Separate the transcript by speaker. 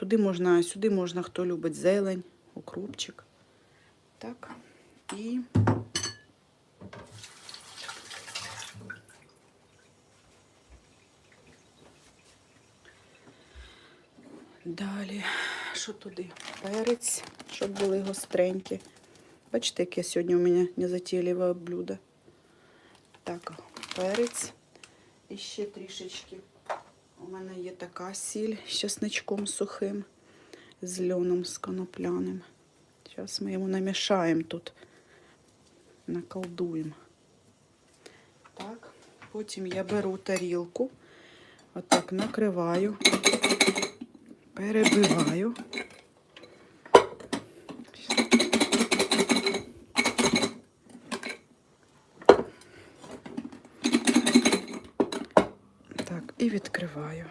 Speaker 1: Туди можна, сюди можна, хто любить зелень, укропчик. Так. І далі, що туди? Перець, щоб були гостренькі. Бачите, яке сьогодні у мене незатейливе блюдо. Так, перець. І ще трішечки. У мене є така сіль з часничком сухим, з льоном, з конопляним. Зараз ми йому намішаємо тут, наколдуємо. Так, потім я беру тарілку, отак накриваю, перебиваю. Так, і відкриваю.